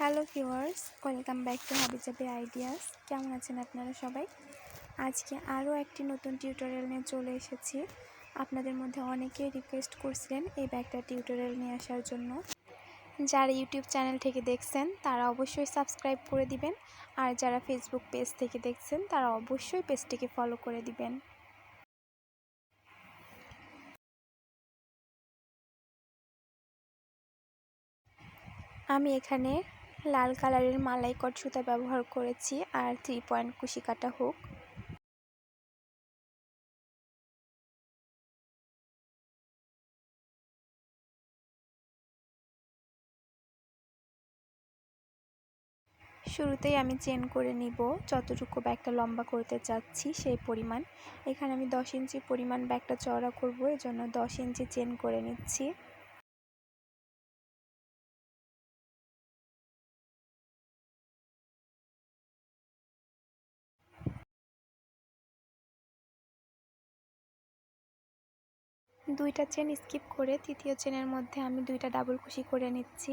Hello viewers welcome back to Habijabi ideas কেমন আছেন আপনারা সবাই? আজকে আরও একটি নতুন টিউটোরিয়াল নিয়ে চলে এসেছি। আপনাদের মধ্যে অনেকেই রিকোয়েস্ট করছিলেন এই ব্যাগটা টিউটোরিয়াল নিয়ে আসার জন্য। যারা ইউটিউব চ্যানেল থেকে দেখছেন, তারা অবশ্যই সাবস্ক্রাইব করে দিবেন। আর যারা ফেসবুক পেজ থেকে দেখছেন, তারা অবশ্যই পেজটিকে ফলো করে দিবেন। আমি এখানে লাল কালারের মালাই কট সুতা ব্যবহার করেছি, আর থ্রি পয়েন্ট কুশি কাটা হুক। শুরুতেই আমি চেন করে নিব, যতটুকু ব্যাগটা লম্বা করতে চাচ্ছি সেই পরিমাণ। এখানে আমি দশ ইঞ্চি পরিমাণ ব্যাগটা চওড়া করব, এজন্য দশ ইঞ্চি চেন করে নিচ্ছি। দুইটা চেন স্কিপ করে তৃতীয় চেনের মধ্যে আমি দুইটা ডাবল কুশি করে নিচ্ছি।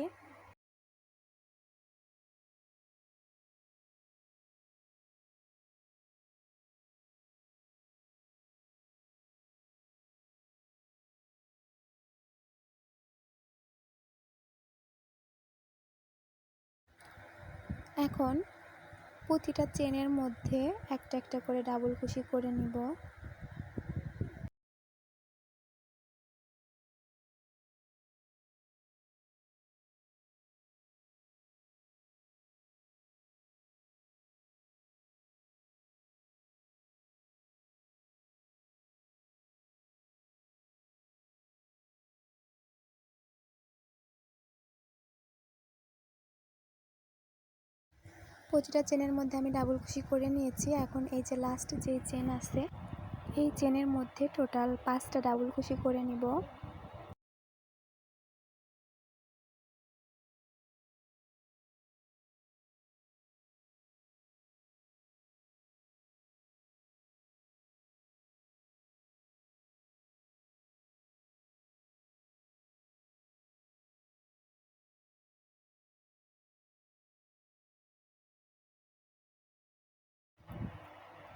এখন প্রতিটা চেনের মধ্যে একটা একটা করে ডাবল কুশি করে নিব। প্রতিটা চেনের মধ্যে আমি ডাবল খুশি করে নিয়েছি। এখন এই যে লাস্ট যে চেন আছে, এই চেনের মধ্যে টোটাল পাঁচটা ডাবল খুশি করে নিব।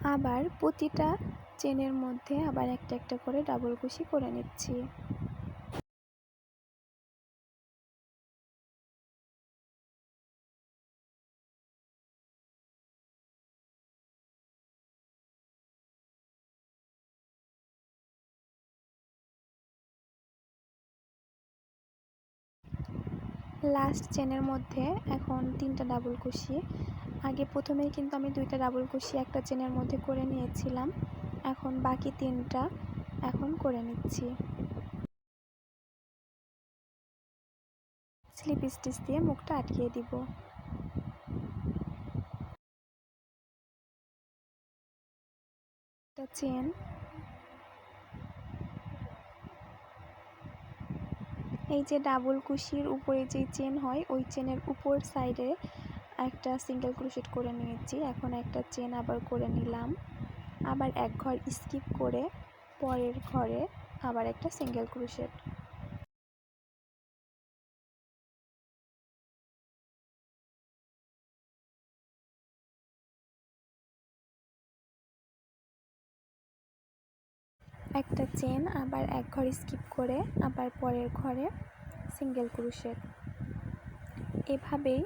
আবার প্রতিটা চেনের মধ্যে আবার একটা একটা করে ডাবল কুশি করে নিচ্ছি। লাস্ট চেনের মধ্যে এখন তিনটা ডাবল কুশি আগে প্রথমেই কিন্তু আমি দুইটা ডাবল কুশি একটা চেনের মধ্যে করে নিয়েছিলাম। এখন বাকি তিনটা এখন করে নিচ্ছি। স্লিপ স্টিচ দিয়ে মুখটা আটকিয়ে দিব। চেন। এই যে ডাবল কুশির উপরে যে চেন হয়, ওই চেনের উপর সাইডে একটা সিঙ্গেল ক্রোশেট করে নিয়েছি। এখন একটা চেন আবার করে নিলাম। আবার এক ঘর স্কিপ করে পরের ঘরে আবার একটা সিঙ্গেল ক্রোশেট একটা চেন আবার এক ঘর স্কিপ করে আবার পরের ঘরে সিঙ্গেল ক্রোশেট এভাবেই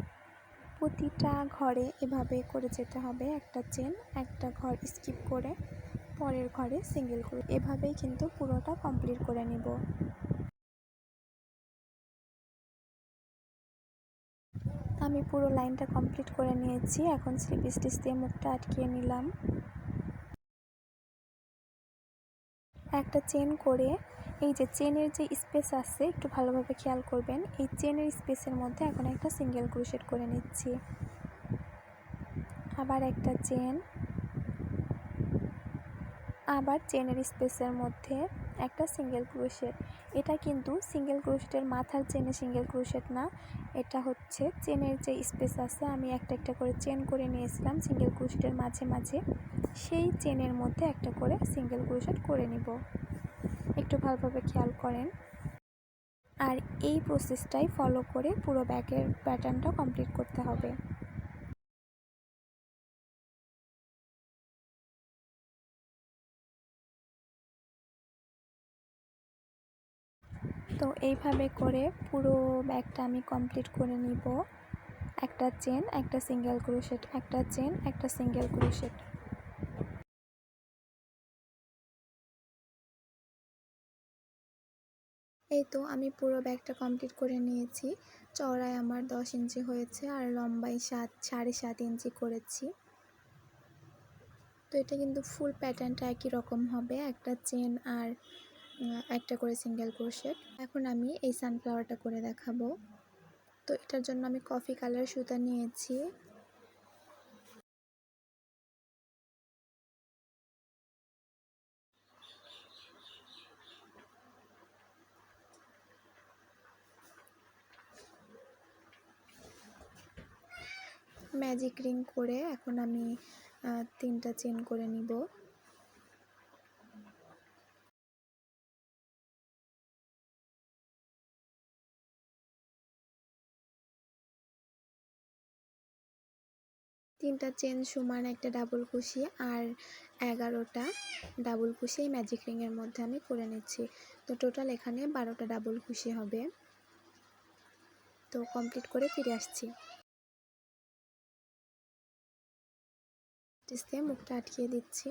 প্রতিটা ঘরে এভাবে করে যেতে হবে। একটা চেন একটা ঘর স্কিপ করে পরের ঘরে সিঙ্গেল করে। এভাবেই কিন্তু পুরোটা কমপ্লিট করে নিব। আমি পুরো লাইনটা কমপ্লিট করে নিয়েছি। এখন স্লিপ স্টিচ দিয়ে মুখটা আটকিয়ে নিলাম। একটা চেন করে এই যে চেনের যে স্পেস আছে, একটু ভালোভাবে খেয়াল করবেন। এই চেনের স্পেসের মধ্যে এখন একটা সিঙ্গেল ক্রোশেট করে নিচ্ছি। আবার একটা চেন। আবার চেনের স্পেসের মধ্যে একটা সিঙ্গেল ক্রোশেট। এটা কিন্তু সিঙ্গেল ক্রোশেটের মাথার চেনে সিঙ্গেল ক্রোশেট না। এটা হচ্ছে চেনের যে স্পেস আছে, আমি একটা একটা করে চেন করে নিয়েছিলাম সিঙ্গেল ক্রোশেটের মাঝে মাঝে। সেই চেনের মধ্যে একটা করে সিঙ্গেল ক্রোশেট করে নিব। একটু ভালোভাবে খেয়াল করেন। আর এই প্রসেসটাই ফলো করে পুরো ব্যাগের প্যাটার্নটা কমপ্লিট করতে হবে। তো এইভাবে করে পুরো ব্যাগটা আমি কমপ্লিট করে নিব। একটা চেন একটা সিঙ্গেল ক্রোশেট একটা চেন একটা সিঙ্গেল ক্রোশেট তো আমি পুরো ব্যাগটা কমপ্লিট করে নিয়েছি। চওড়ায় আমার দশ ইঞ্চি হয়েছে আর লম্বায় সাত, সাড়ে সাত ইঞ্চি করেছি। তো এটা কিন্তু ফুল প্যাটার্নটা একই রকম হবে, একটা চেন আর একটা করে সিঙ্গেল ক্রোশেট এখন আমি এই সানফ্লাওয়ারটা করে দেখাবো। তো এটার জন্য আমি কফি কালার সুতা নিয়েছি। ম্যাজিক রিং করে এখন আমি তিনটা চেন করে নিব। তিনটা চেন সমান একটা ডাবল কুশি আর এগারোটা ডাবল কুশি এই ম্যাজিক রিংয়ের মধ্যে আমি করে নিচ্ছি। তো টোটাল এখানে বারোটা ডাবল কুশি হবে। তো কমপ্লিট করে ফিরে আসছি। দিয়ে মুখটা আটকিয়ে দিচ্ছি।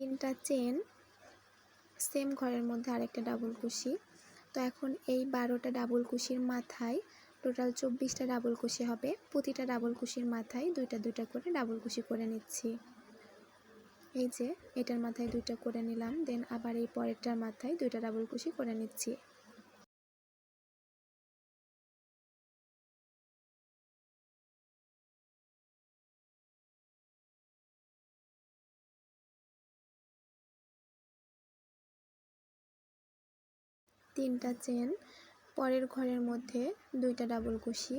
তিনটা চেন, সেম ঘরের মধ্যে আরেকটা ডাবল কুশি। তো এখন এই বারোটা ডাবল কুশির মাথায় টোটাল চব্বিশটা ডাবল কুশি হবে। প্রতিটা ডাবল কুশির মাথায় দুইটা দুইটা করে ডাবল কুশি করে নিচ্ছি। এই যে, এটার মাথায় দুইটা করে নিলাম, দেন আবার এই পরেরটার মাথায় দুইটা ডাবল কুশি করে নিচ্ছি। তিনটা চেন পরের ঘরের মধ্যে দুইটা ডাবল কুশি।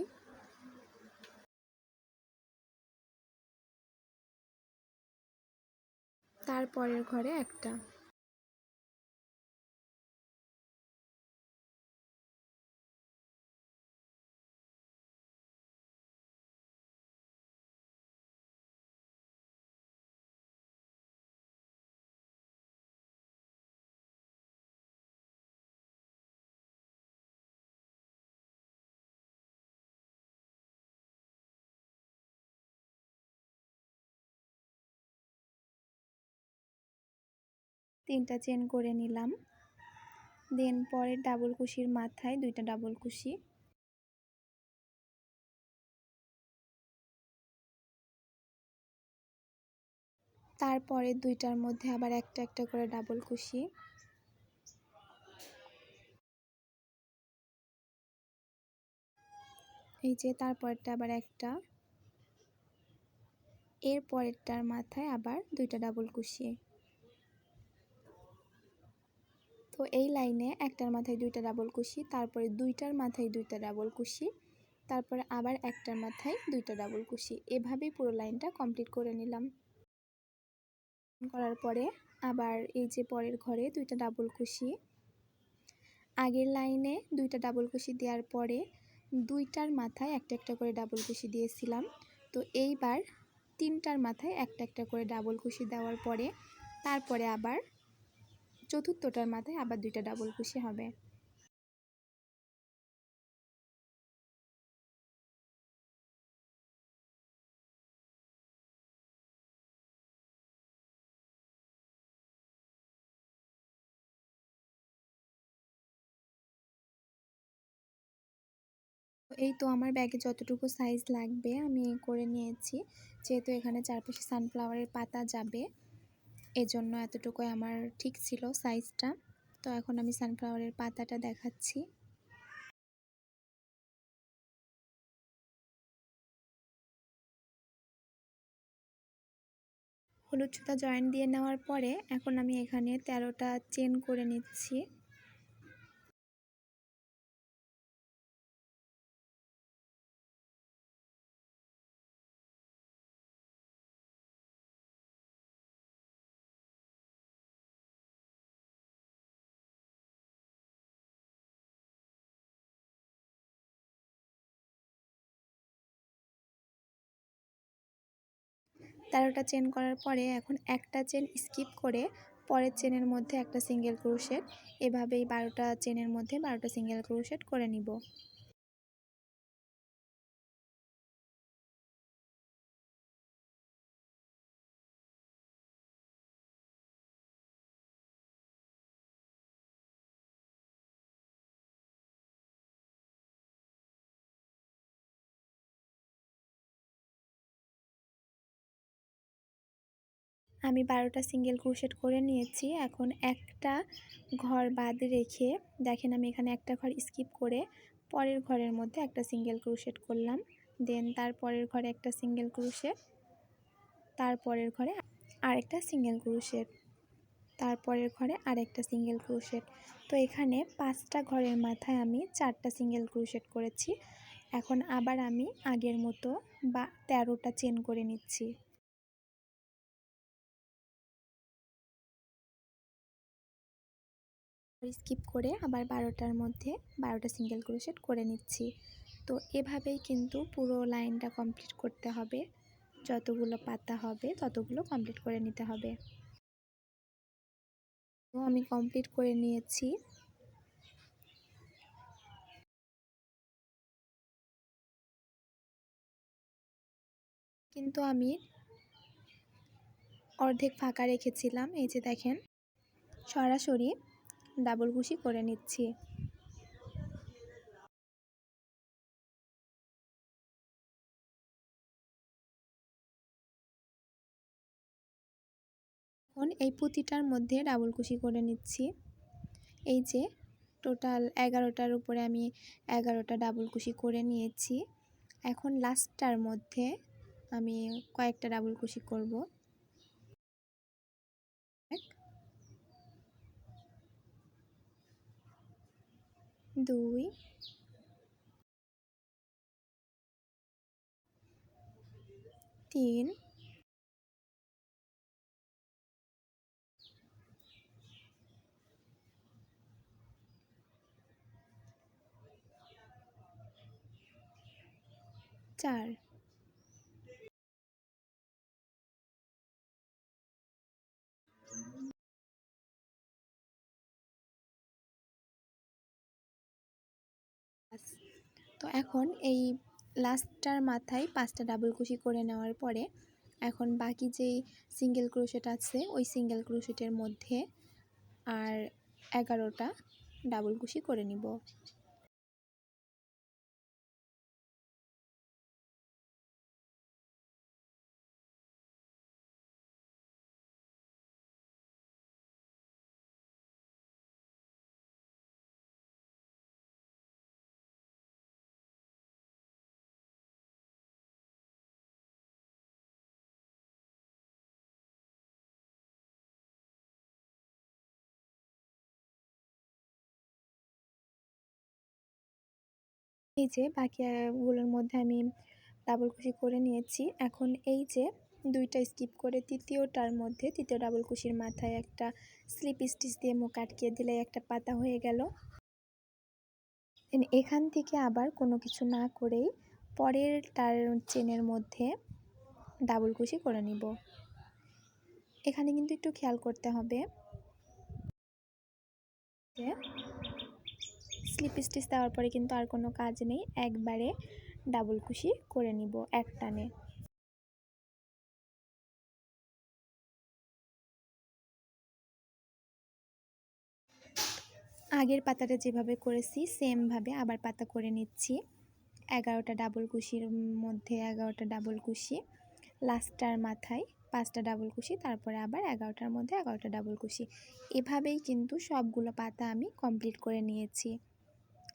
তারপরের ঘরে একটা। তিনটা চেন করে নিলাম। দেন পরের ডাবল কুশির মাথায় দুইটা ডাবল কুশি। তারপরে দুইটার মধ্যে আবার একটা একটা করে ডাবল কুশি। এই যে তারপরটা আবার একটা। এর পরেরটার মাথায় আবার দুইটা ডাবল কুশি। তো এই লাইনে একটার মাথায় দুইটা ডাবল কুশি, তারপরে দুইটার মাথায় দুইটা ডাবল কুশি, তারপরে আবার একটার মাথায় দুইটা ডাবল কুশি। এভাবেই পুরো লাইনটা কমপ্লিট করে নিলাম। করার পরে আবার এই যে পরের ঘরে দুইটা ডাবল কুশি, আগের লাইনে দুইটা ডাবল কুশি দেওয়ার পরে দুইটার মাথায় একটা একটা করে ডাবল কুশি দিয়েছিলাম। তো এইবার তিনটার মাথায় একটা একটা করে ডাবল কুশি দেওয়ার পরে, তারপরে আবার চতুর্থটার মাথায় আবার দুইটা ডাবল কুশি হবে। এই তো আমার ব্যাগে যতটুকু সাইজ লাগবে আমি করে নিয়েছি। যেহেতু এখানে চারপাশে সানফ্লাওয়ারের পাতা যাবে। এজন্য এতটুকুই আমার ঠিক ছিল সাইজটা তো এখন আমি সানফ্লাওয়ারের পাতাটা দেখাচ্ছি। হলুদ সুতা জয়েন্ট দিয়ে নেওয়ার পরে এখন আমি এখানে তেরোটা চেন করে নিচ্ছি। তেরোটা চেন করার পরে এখন একটা চেন স্কিপ করে পরের চেনের মধ্যে একটা সিঙ্গেল ক্রোশেট, এভাবেই বারোটা চেনের মধ্যে বারোটা সিঙ্গেল ক্রোশেট করে নিব। আমি বারোটা সিঙ্গেল ক্রোশেট করে নিয়েছি। এখন একটা ঘর বাদ রেখে, দেখেন আমি এখানে একটা ঘর স্কিপ করে পরের ঘরের মধ্যে একটা সিঙ্গেল ক্রোশেট করলাম। দেন তার পরের ঘরে একটা সিঙ্গেল ক্রোশেট, তারপরের ঘরে আরেকটা সিঙ্গেল ক্রোশেট, তারপরের ঘরে আরেকটা সিঙ্গেল ক্রোশেট। তো এখানে পাঁচটা ঘরের মাথায় আমি চারটা সিঙ্গেল ক্রোশেট করেছি। এখন আবার আমি আগের মতো বা তেরোটা চেন করে নিচ্ছি। স্কিপ করে আবার বারোটার মধ্যে বারোটা সিঙ্গেল ক্রোশেট করে নিচ্ছি। তো এভাবেই কিন্তু পুরো লাইনটা কমপ্লিট করতে হবে। যতগুলো পাতা হবে ততগুলো কমপ্লিট করে নিতে হবে। তো আমি কমপ্লিট করে নিয়েছি। কিন্তু আমি অর্ধেক ফাঁকা রেখেছিলাম। এই যে দেখেন, সরাসরি ডাবল কুশি করে নিচ্ছি। এখন এই পুঁতিটার মধ্যে ডাবল কুশি করে নিচ্ছি। এই যে, টোটাল এগারোটার উপরে আমি এগারোটা ডাবল কুশি করে নিয়েছি। এখন লাস্টটার মধ্যে আমি কয়েকটা ডাবল কুশি করব। দুই। তিন। চার। তো এখন এই লাস্টটার মাথায় পাঁচটা ডাবল কুশি করে নেওয়ার পরে এখন বাকি যেই সিঙ্গেল ক্রোশেট আছে, ওই সিঙ্গেল ক্রোশেটের মধ্যে আর এগারোটা ডাবল কুশি করে নিব। এই যে বাকিগুলোর মধ্যে আমি ডাবল কুশি করে নিয়েছি। এখন এই যে দুইটা স্কিপ করে তৃতীয়টার মধ্যে, তৃতীয় ডাবল কুশির মাথায় একটা স্লিপ স্টিচ দিয়ে মুখ আটকিয়ে দিলে একটা পাতা হয়ে গেল। এখান থেকে আবার কোনো কিছু না করেই পরের তার চেনের মধ্যে ডাবল কুশি করে নিব। এখানে কিন্তু একটু খেয়াল করতে হবে স্লিপ স্টিচ দেওয়ার পরে কিন্তু আর কোনো কাজ নেই। একবারে ডাবল কুশি করে নিব এক টানে। আগের পাতাটা যেভাবে করেছি, সেমভাবে আবার পাতা করে নিচ্ছি। এগারোটা ডাবল কুশির মধ্যে এগারোটা ডাবল কুশি, লাস্টটার মাথায় পাঁচটা ডাবল কুশি, তারপরে আবার এগারোটার মধ্যে এগারোটা ডাবল কুশি। এভাবেই কিন্তু সবগুলো পাতা আমি কমপ্লিট করে নিয়েছি।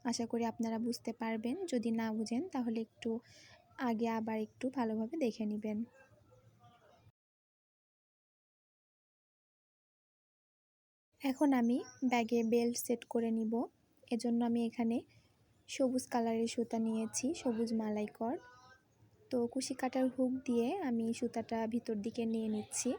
আশা করি আপনারা বুঝতে পারবেন। যদি না বুঝেন, তাহলে একটু আগে আবার একটু ভালোভাবে দেখে নেবেন। এখন আমি ব্যাগে বেল্ট সেট করে নিব। এজন্য আমি এখানে সবুজ কালারের সুতা নিয়েছি, সবুজ মালাইকর। তো কুশি কাটার হুক দিয়ে আমি সুতাটা ভিতর দিকে নিয়ে নিচ্ছি।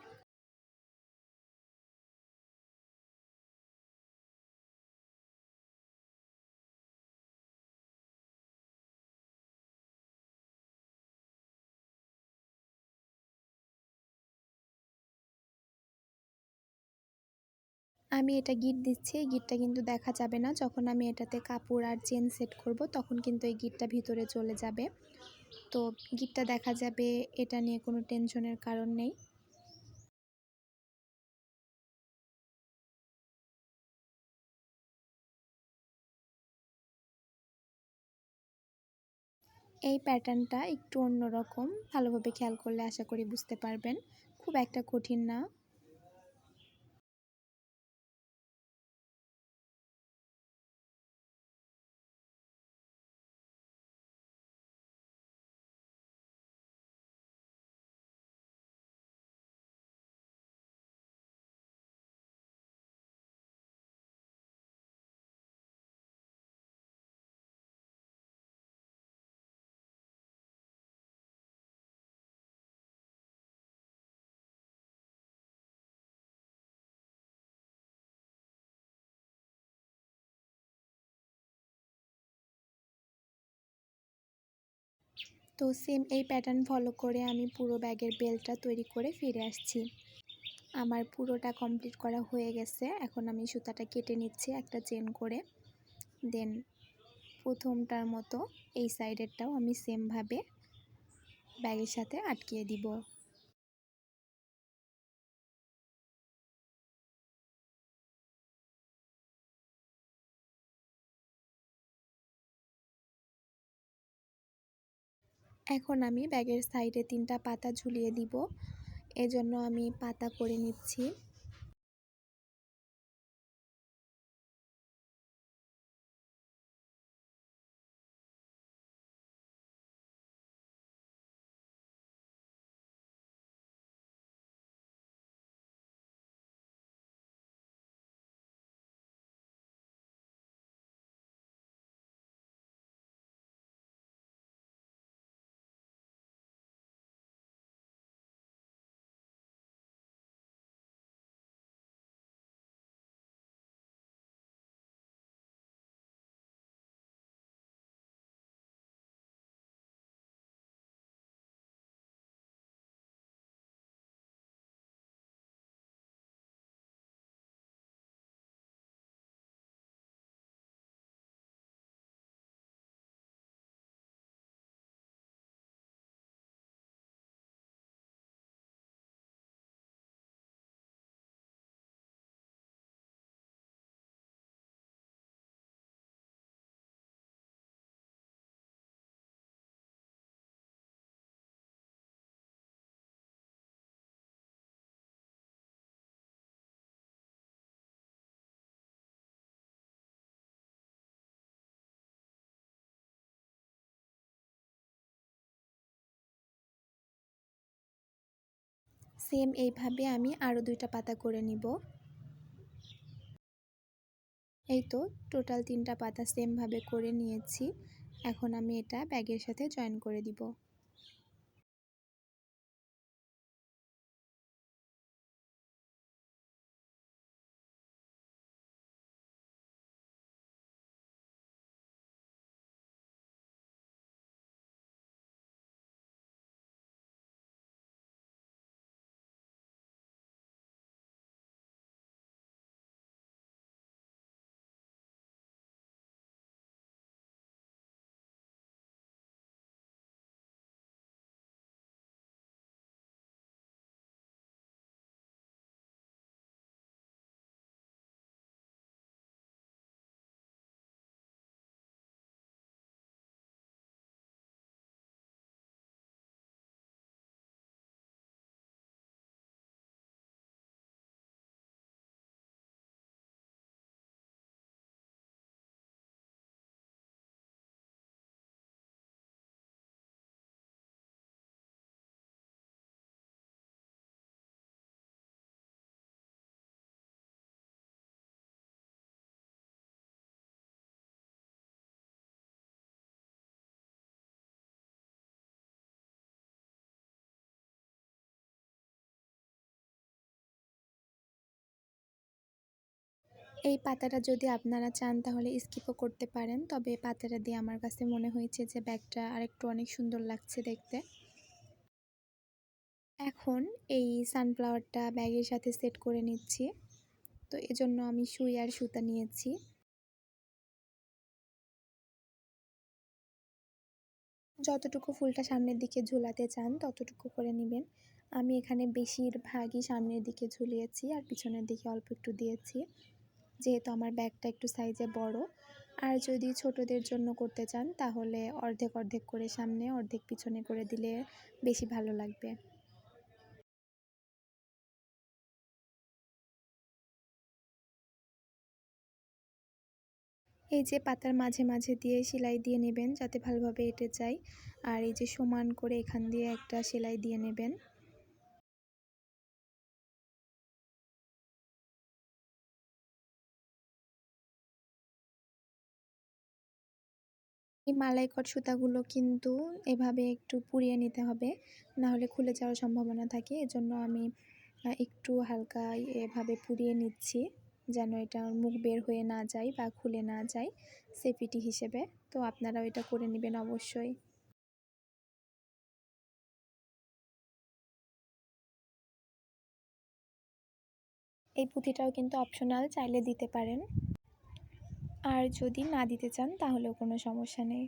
আমি এটা গিট দিচ্ছি, এই গিটটা কিন্তু দেখা যাবে না। যখন আমি এটাতে কাপড় আর চেন সেট করব, তখন কিন্তু এই গিটটা ভিতরে চলে যাবে। তো গিটটা দেখা যাবে, এটা নিয়ে কোনো টেনশনের কারণ নেই। এই প্যাটার্নটা একটু অন্যরকম। ভালোভাবে খেয়াল করলে আশা করি বুঝতে পারবেন। খুব একটা কঠিন না। তো সেম এই প্যাটার্ন ফলো করে আমি পুরো ব্যাগের বেলটা তৈরি করে ফিরে আসছি। আমার পুরোটা কমপ্লিট করা হয়ে গেছে। এখন আমি সুতাটা কেটে নিচ্ছি একটা চেন করে। দেন প্রথমটার মতো এই সাইডেরটাও আমি সেমভাবে ব্যাগের সাথে আটকিয়ে দিব। এখন আমি ব্যাগের সাইডে তিনটা পাতা ঝুলিয়ে দিব। এজন্য আমি পাতা করে নিচ্ছি। সেম এইভাবে আমি আরও দুইটা পাতা করে নিব। এই তো টোটাল তিনটা পাতা সেমভাবে করে নিয়েছি। এখন আমি এটা ব্যাগের সাথে জয়েন করে দিব। এই পাতাটা যদি আপনারা চান তাহলে স্কিপও করতে পারেন। তবে এই পাতাটা দিয়ে আমার কাছে মনে হয়েছে যে ব্যাগটা আরেকটু অনেক সুন্দর লাগছে দেখতে। এখন এই সানফ্লাওয়ারটা ব্যাগের সাথে সেট করে নিচ্ছি। তো এজন্য আমি সুই আর সুতা নিয়েছি। যতটুকু ফুলটা সামনের দিকে ঝুলাতে চান ততটুকু করে নেবেন। আমি এখানে বেশিরভাগই সামনের দিকে ঝুলিয়েছি আর পিছনের দিকে অল্প একটু দিয়েছি। যেহেতু আমার ব্যাগটা একটু সাইজে বড়। আর যদি ছোটদের জন্য করতে চান, তাহলে অর্ধেক অর্ধেক করে সামনে, অর্ধেক পিছনে করে দিলে বেশি ভালো লাগবে। এই যে পাতার মাঝে মাঝে দিয়ে সেলাই দিয়ে নেবেন, যাতে ভালোভাবে এঁটে যায়। আর এই যে সমান করে এখান দিয়ে একটা সেলাই দিয়ে নেবেন। এই মালাইকট সুতাগুলো কিন্তু এভাবে একটু পুড়িয়ে নিতে হবে। না হলে খুলে যাওয়ার সম্ভাবনা থাকে। এজন্য আমি একটু হালকা এভাবে পুড়িয়ে নিচ্ছি যেন এটা মুখ বের হয়ে না যায় বা খুলে না যায় সেফিটি হিসেবে। তো আপনারাও এটা করে নেবেন অবশ্যই। এই পুঁথিটাও কিন্তু অপশনাল চাইলে দিতে পারেন। আর যদি না দিতে চান, তাহলেও কোনো সমস্যা নেই।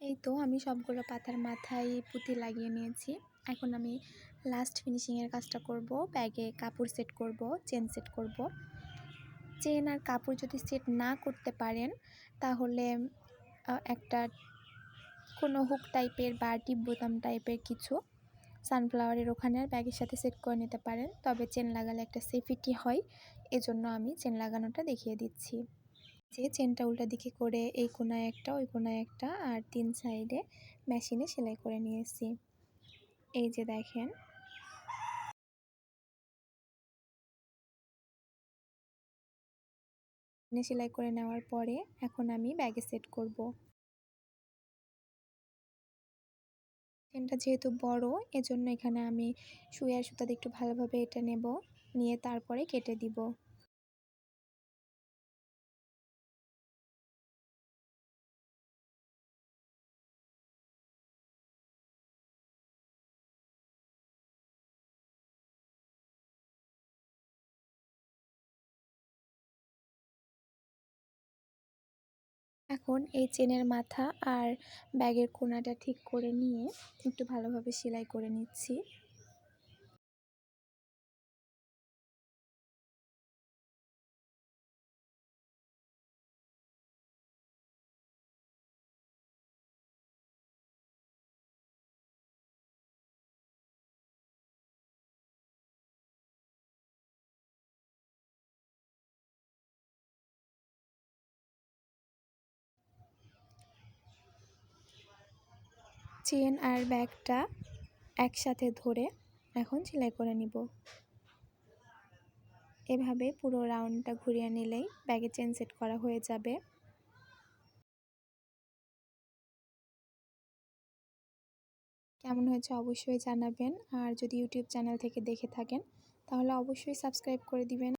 এই তো আমি সবগুলো পাতার মাথায় পুঁতি লাগিয়ে নিয়েছি। এখন আমি লাস্ট ফিনিশিংয়ের কাজটা করব। ব্যাগে কাপড় সেট করব চেন সেট করব। চেন আর কাপড় যদি সেট না করতে পারেন, তাহলে একটা কোনো হুক টাইপের বা টিপ বোতাম টাইপের কিছু সানফ্লাওয়ারের ওখানে আর ব্যাগের সাথে সেট করে নিতে পারেন। তবে চেন লাগালে একটা সেফিটি হয়, এজন্য আমি চেন লাগানোটা দেখিয়ে দিচ্ছি। যে চেনটা উল্টা দিকে করে এই কোনায় একটা, ওই কোনায় একটা আর তিন সাইডে মেশিনে সেলাই করে নিয়েছি। এই যে দেখেন সেলাই করে নেওয়ার পরে এখন আমি ব্যাগে সেট করব। চেনটা যেহেতু বড়, এজন্য এখানে আমি শুয়ে সুতাতে একটু ভালোভাবে এটা নেব, নিয়ে তারপরে কেটে দিব। এখন এই চেনের মাথা আর ব্যাগের কোনাটা ঠিক করে নিয়ে একটু ভালোভাবে সেলাই করে নিচ্ছি। চেন আর ব্যাগটা একসাথে ধরে এখন সেলাই করে নিব। এভাবে পুরো রাউন্ডটা ঘুরিয়ে নিলেই ব্যাগে চেন সেট করা হয়ে যাবে। কেমন হয়েছে অবশ্যই জানাবেন। আর যদি ইউটিউব চ্যানেল থেকে দেখে থাকেন, তাহলে অবশ্যই সাবস্ক্রাইব করে দিবেন।